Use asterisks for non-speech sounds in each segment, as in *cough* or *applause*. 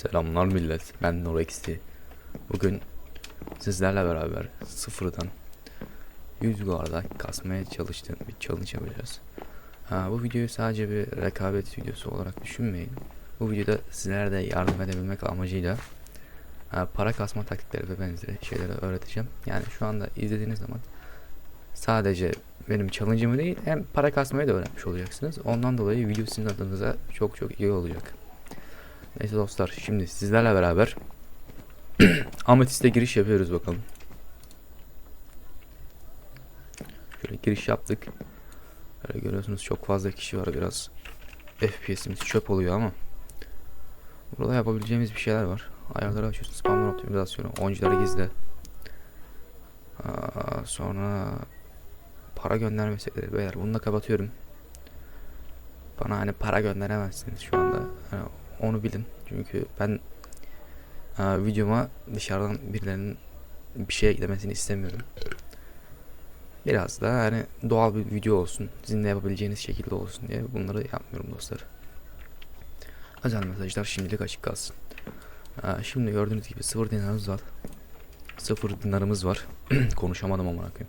Selamlar millet. Ben Norexti. Bugün sizlerle beraber sıfırdan 100 guarda kasmaya çalıştığım bir challenge yapacağız. Ha, bu videoyu sadece bir rekabet videosu olarak düşünmeyin. Bu videoda sizlere de yardım edebilmek amacıyla ha, para kasma taktikleri ve benzeri şeyleri öğreteceğim. Yani şu anda izlediğiniz zaman sadece benim challenge'ımı değil hem para kasmayı da öğrenmiş olacaksınız. Ondan dolayı video sizin adınıza çok çok iyi olacak. Neyse dostlar şimdi sizlerle beraber *clears throat* Ametist'e giriş yapıyoruz bakalım. Şöyle giriş yaptık. Böyle görüyorsunuz çok fazla kişi var biraz. FPS'imiz çöp oluyor ama. Burada yapabileceğimiz bir şeyler var. Ayarları açıyorsun. Spamlar optimizasyonu. Oyuncuları gizle. Aa, sonra para gönderme. Beyler bunu da kapatıyorum. Bana hani para gönderemezsiniz şu anda. Hani onu bilin. Çünkü ben e, videoma dışarıdan birilerinin bir şey eklemesini istemiyorum. Biraz da hani doğal bir video olsun. Sizin de yapabileceğiniz şekilde olsun diye bunları yapmıyorum dostlar. Özel mesajlar şimdilik açık kalsın. E, şimdi gördüğünüz gibi sıfır dinarımız var. Sıfır dinarımız var. *clears throat* Konuşamadım ama koyayım.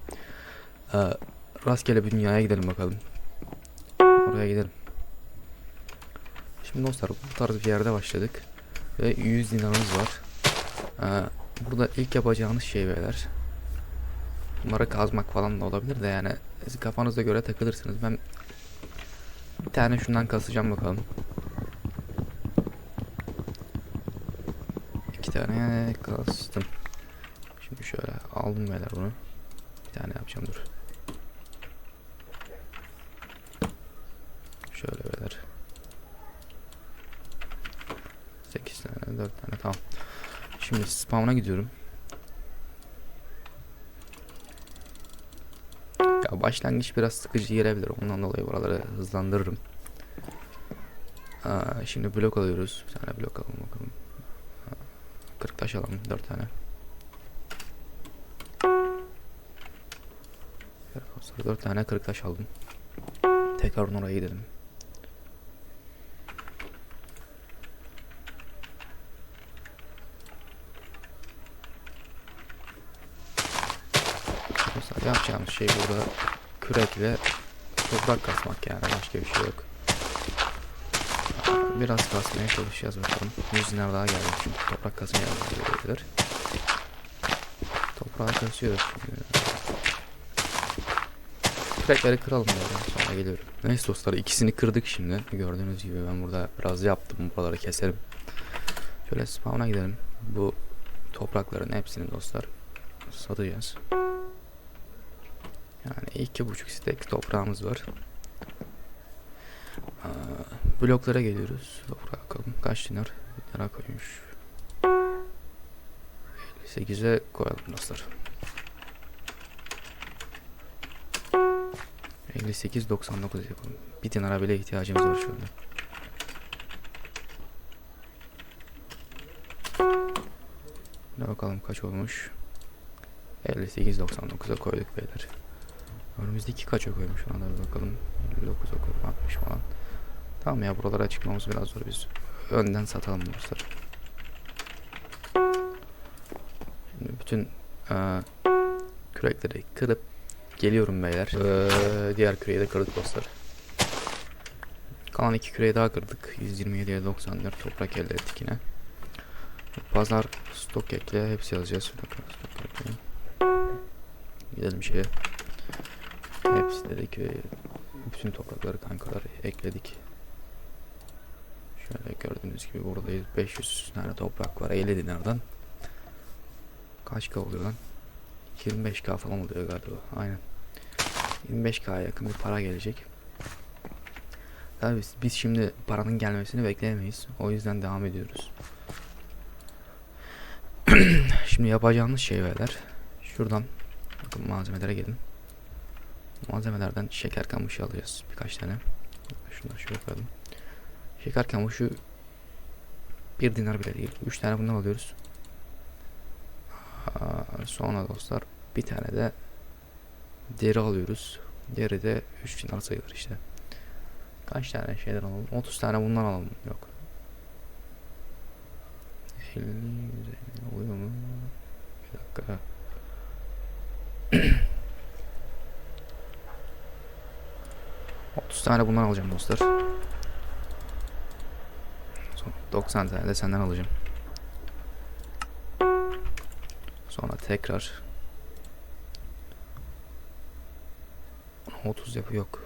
E, rastgele bir dünyaya gidelim bakalım. Oraya gidelim. Şimdi dostlar bu tarz bir yerde başladık. Ve 100 dinarımız var. Ee, burada ilk yapacağınız şey beyler. Bunları kazmak falan da olabilir de yani siz kafanıza göre takılırsınız. Ben bir tane şundan kasacağım bakalım. İki tane kastım. Şimdi şöyle aldım beyler bunu. Bir tane yapacağım dur. Şöyle beyler. 8 tane 4 tane tamam. Şimdi spawn'a gidiyorum. Ya başlangıç biraz sıkıcı gelebilir. Ondan dolayı buraları hızlandırırım. Aa, şimdi blok alıyoruz. Bir tane blok alalım bakalım. Aa, 40 taş alalım 4 tane. Arkadaşlar 4 tane 40 taş aldım. Tekrar oraya gidelim. Yapacağımız şey burada kürekle toprak kasmak yani başka bir şey yok. Biraz kasmaya çalışacağız bakalım. Yüzler daha geldi çünkü toprak kasmaya gelir. Toprağı kasıyoruz şimdi. Kürekleri kıralım böyle sonra geliyorum. Neyse dostlar ikisini kırdık şimdi. Gördüğünüz gibi ben burada biraz yaptım. Buraları keserim. Şöyle spawn'a gidelim. Bu toprakların hepsini dostlar satacağız. Yani iki buçuk stek toprağımız var. Aa, bloklara geliyoruz. Toprağa bakalım. Kaç dinar? Bir dinar koymuş. 58'e koyalım dostlar. 58.99 yapalım. Bir dinara bile ihtiyacımız var anda. Ne bakalım kaç olmuş. 58.99'a koyduk beyler. Önümüzdeki kaça koymuş ona da bir bakalım. 59'a koyalım 60 falan. Tamam ya buralara çıkmamız biraz zor biz. Önden satalım dostlar. Şimdi bütün eee kürekleri kırıp geliyorum beyler. Eee, diğer küreği de kırdık dostlar. Kalan iki küreği daha kırdık. 127'ye 94 toprak elde ettik yine. Pazar stok ekle hepsi yazacağız. Stok ekle. Gidelim şeye. Hepsi dedik bütün toprakları kankalar ekledik. Şöyle gördüğünüz gibi buradayız. 500 tane toprak var 50 dinardan. Kaç k oluyor lan? 25k falan oluyor galiba. Aynen. 25k yakın bir para gelecek. Tabii biz, biz şimdi paranın gelmesini bekleyemeyiz. O yüzden devam ediyoruz. *clears throat* şimdi yapacağımız şey beyler. Şuradan bakın malzemelere gelin. Malzemelerden şeker kamışı alacağız birkaç tane. Şunları şöyle koyalım. Şeker kamışı bir dinar bile değil. Üç tane bundan alıyoruz. Sonra dostlar bir tane de deri alıyoruz. Deri de 3 dinar sayılır işte. Kaç tane şeyler alalım? 30 tane bundan alalım. Yok. 150 150 oluyor mu? Bir dakika. *clears throat* Otuz tane bundan alacağım dostlar. Sonra 90 tane de senden alacağım. Sonra tekrar 30 yapı yok.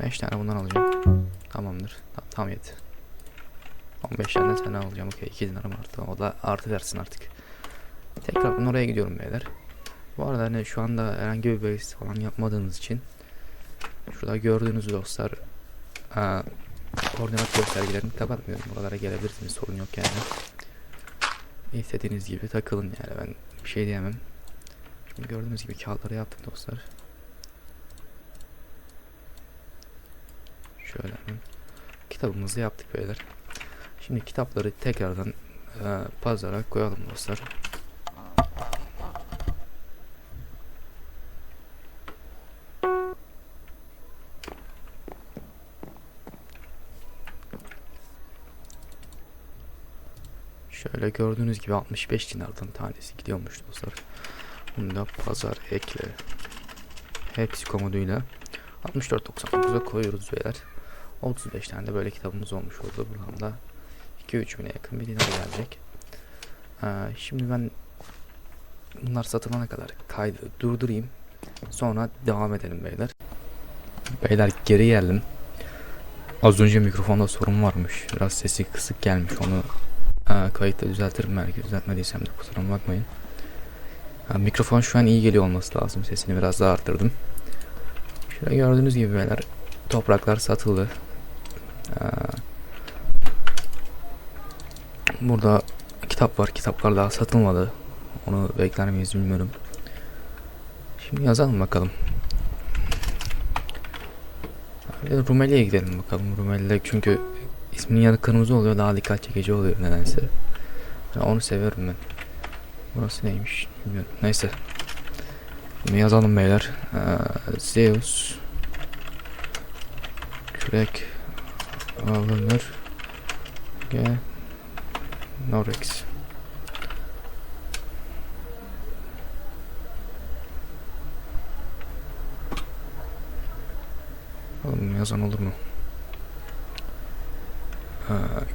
5 tane bundan alacağım. Tamamdır. Tam, tam yet. 15 tane senden alacağım. Okey 2 dinarım arttı. O da artı versin artık. Tekrar oraya gidiyorum beyler. Bu arada hani şu anda herhangi bir base falan yapmadığınız için şurada gördüğünüz dostlar aa, koordinat göstergelerini kapatmıyorum. Buralara gelebilirsiniz sorun yok yani. İstediğiniz gibi takılın yani ben bir şey diyemem. Şimdi gördüğünüz gibi kağıtları yaptım dostlar. Şöyle kitabımızı yaptık beyler. Şimdi kitapları tekrardan e, pazara koyalım dostlar. Şöyle gördüğünüz gibi 65 dinardan tanesi gidiyormuş dostlar. Bunu da pazar ekle. Hepsi komoduyla 64.99'a koyuyoruz beyler. 35 tane de böyle kitabımız olmuş oldu. Buradan da 2-3 bine yakın bir dinar gelecek. Ee, şimdi ben bunlar satılana kadar kaydı durdurayım. Sonra devam edelim beyler. Beyler geri geldim. Az önce mikrofonda sorun varmış. Biraz sesi kısık gelmiş. Onu e, kayıtta düzeltirim belki. Düzeltmediysem de kusuruma bakmayın. Ha, mikrofon şu an iyi geliyor olması lazım. Sesini biraz daha arttırdım. Şöyle gördüğünüz gibi beyler topraklar satıldı. Ee, burada kitap var. Kitaplar daha satılmadı. Onu bekler miyiz bilmiyorum. Şimdi yazalım bakalım. Rumeli'ye gidelim bakalım. Rumeli'de çünkü isminin yanı kırmızı oluyor. Daha dikkat çekici oluyor nedense. Ya onu seviyorum ben. Burası neymiş bilmiyorum. Neyse. Şimdi yazalım beyler. Ee, Zeus Kürek alınır Ge Norex Oğlum yazan olur mu?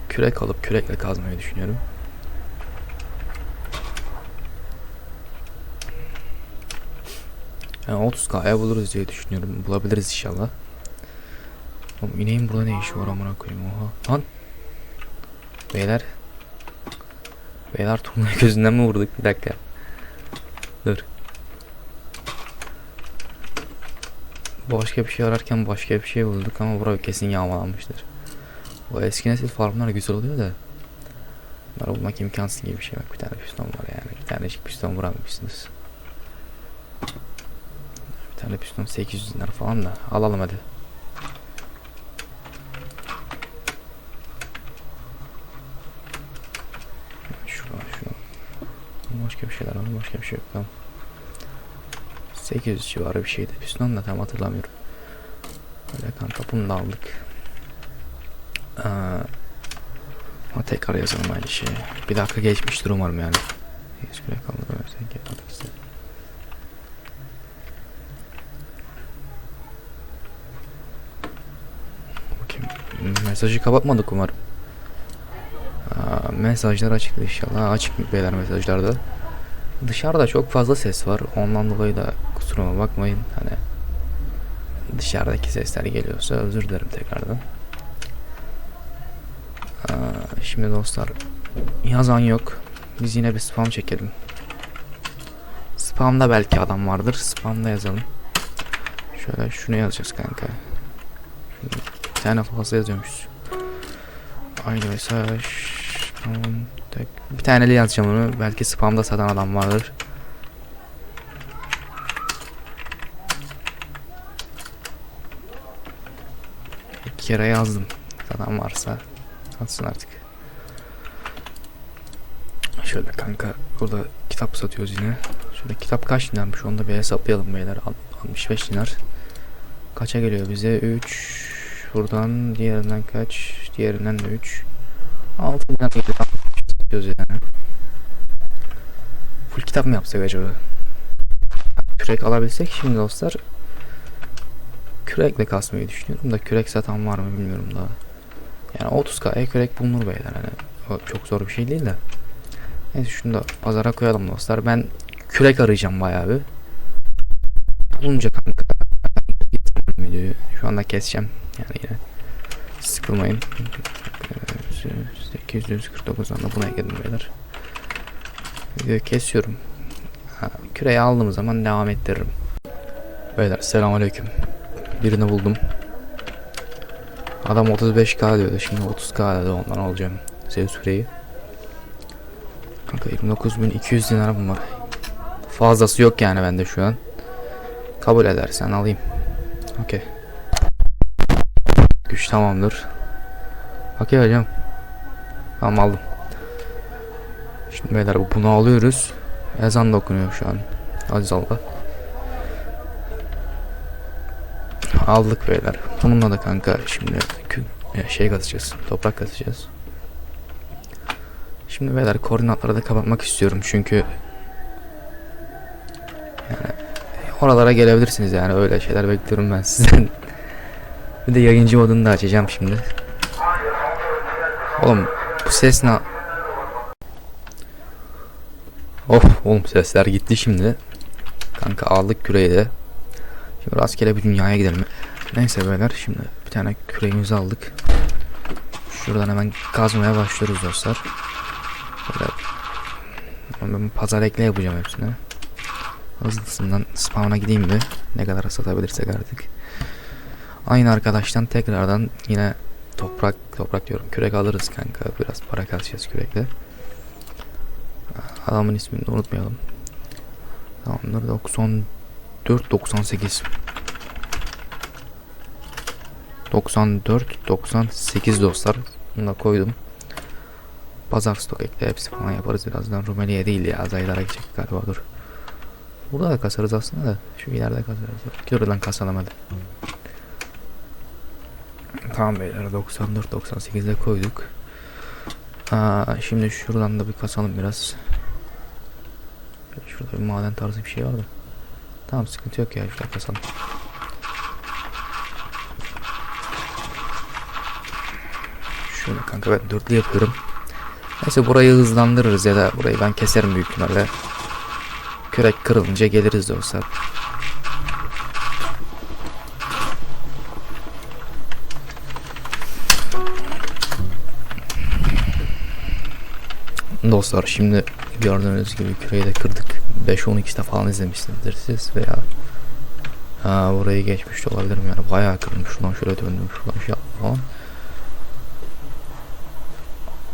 Kürek alıp kürekle kazmayı düşünüyorum. Yani 30k'ya buluruz diye düşünüyorum. Bulabiliriz inşallah. Oğlum ineğin burada ne işi var amına koyayım oha. Lan. Beyler. Beyler turnayı *laughs* gözünden mi vurduk bir dakika. Dur. Başka bir şey ararken başka bir şey bulduk ama burası kesin yağmalanmıştır. Bu eski nesil farmlar güzel oluyor da. Bunları bulmak imkansız gibi bir şey bak bir tane piston var yani. Bir tanecik piston vuramamışsınız. Bir tane piston 800 lira falan da alalım hadi. Şuradan şunu. Başka bir şeyler var başka bir şey yok tamam. 800 civarı bir şeydi piston da tam hatırlamıyorum. Öyle kanka bunu da aldık. Ama tekrar yazalım aynı şeyi. Bir dakika geçmiştir umarım yani. Hiç bile kalmadı. İşte. Bakayım. Mesajı kapatmadık umarım. Aa, mesajlar açık inşallah. Açık beyler mesajlarda. Dışarıda çok fazla ses var. Ondan dolayı da kusuruma bakmayın. Hani dışarıdaki sesler geliyorsa özür dilerim tekrardan. Şimdi dostlar yazan yok. Biz yine bir spam çekelim. Spamda belki adam vardır. Spamda yazalım. Şöyle şunu yazacağız kanka. Şunu bir tane fazla yazıyormuşuz. Aynı mesaj. Tamam. Tek. Bir taneli yazacağım onu. Belki spamda satan adam vardır. İki kere yazdım. Satan varsa satsın artık. Şöyle kanka burada kitap satıyoruz yine. Şöyle kitap kaç dinarmış onu da bir hesaplayalım beyler. Al- 65 dinar. Kaça geliyor bize? 3 Buradan diğerinden kaç? Diğerinden de 3 6 dinar geliyor. yapıyoruz yani. Full kitap mı yapsak acaba? Kürek alabilsek şimdi dostlar. Kürekle kasmayı düşünüyorum da kürek satan var mı bilmiyorum daha. Yani 30k'ya kürek bulunur beyler hani. O çok zor bir şey değil de. Neyse şunu da pazara koyalım dostlar. Ben kürek arayacağım bayağı bir. Bulunca kanka şu anda keseceğim. Yani yine sıkılmayın. Ee, 849'dan da buna geldim beyler. Videoyu kesiyorum. Ha, küreği aldığım zaman devam ettiririm. Beyler selamünaleyküm. Birini buldum. Adam 35k diyordu. Şimdi 30k dedi ondan alacağım. Zeus küreği. Kanka 29200 dinarım var. Fazlası yok yani bende şu an. Kabul edersen alayım. Okey. Güç tamamdır. Okey hocam. Tamam aldım. Şimdi beyler bunu alıyoruz. Ezan da okunuyor şu an. Aziz Allah. Aldık beyler. Bununla da kanka şimdi e, şey kazacağız. Toprak kazacağız. Şimdi beyler koordinatları da kapatmak istiyorum çünkü yani oralara gelebilirsiniz yani öyle şeyler bekliyorum ben sizden. *laughs* Bir de yayıncı modunu da açacağım şimdi. Oğlum bu ses ne? Of oğlum sesler gitti şimdi. Kanka aldık küreği de. Şimdi rastgele bir dünyaya gidelim. Neyse beyler şimdi bir tane küreğimizi aldık. Şuradan hemen kazmaya başlıyoruz dostlar. Ben pazar ekle yapacağım hepsini. Hızlısından spawn'a gideyim bir. Ne kadar satabilirsek artık. Aynı arkadaştan tekrardan yine toprak toprak diyorum kürek alırız kanka. Biraz para kasacağız kürekle. Adamın ismini de unutmayalım. Tamamdır 94 98 94 98 dostlar. Bunu da koydum. Pazar stok ekle hepsi falan yaparız birazdan. Rumeli'ye değil ya. Zaylara gidecek galiba dur. Burada da kasarız aslında da. Şu ileride kasarız. Şuradan kasalım hadi. Tamam beyler 94 98'de koyduk. Aa, şimdi şuradan da bir kasalım biraz. Şurada bir maden tarzı bir şey vardı. Tamam sıkıntı yok ya şurada kasalım. Şöyle kanka ben dörtlü yapıyorum. Neyse burayı hızlandırırız ya da burayı ben keserim büyük ihtimalle. Kürek kırılınca geliriz dostlar. Dostlar şimdi gördüğünüz gibi küreyi de kırdık. 5-12'de falan izlemişsinizdir siz veya ha, burayı geçmiş de olabilirim yani bayağı kırılmış şuradan şöyle döndüm şuradan şey yaptım falan.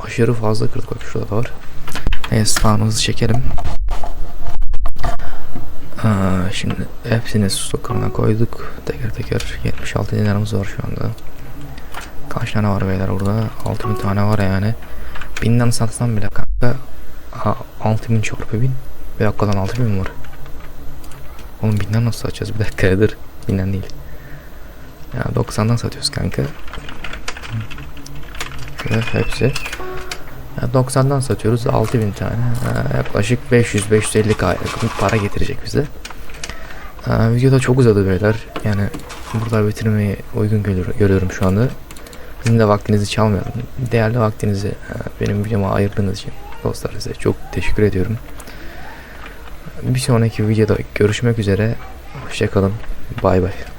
Aşırı fazla kırdık bak şurada da var. Neyse spawnımızı çekelim. Ha, şimdi hepsini stokerına koyduk. Teker teker 76 dinarımız var şu anda. Kaç tane var beyler orada? 6000 tane var yani. Binden satsam bile kanka ha, 6000 çarpı 1000 bir dakikadan 6000 mi var? Oğlum binden nasıl satacağız? Bir dakika dur. Binden değil. Ya 90'dan satıyoruz kanka. Şöyle hepsi. Ya 90'dan satıyoruz 6000 tane. Ha, yaklaşık 500-550 k yakın para getirecek bize. Ha, video da çok uzadı beyler. Yani burada bitirmeyi uygun görüyorum şu anda. Sizin de vaktinizi çalmayalım. Değerli vaktinizi e, benim videoma ayırdığınız için dostlar size çok teşekkür ediyorum. Bir sonraki videoda görüşmek üzere. Hoşçakalın. Bay bay.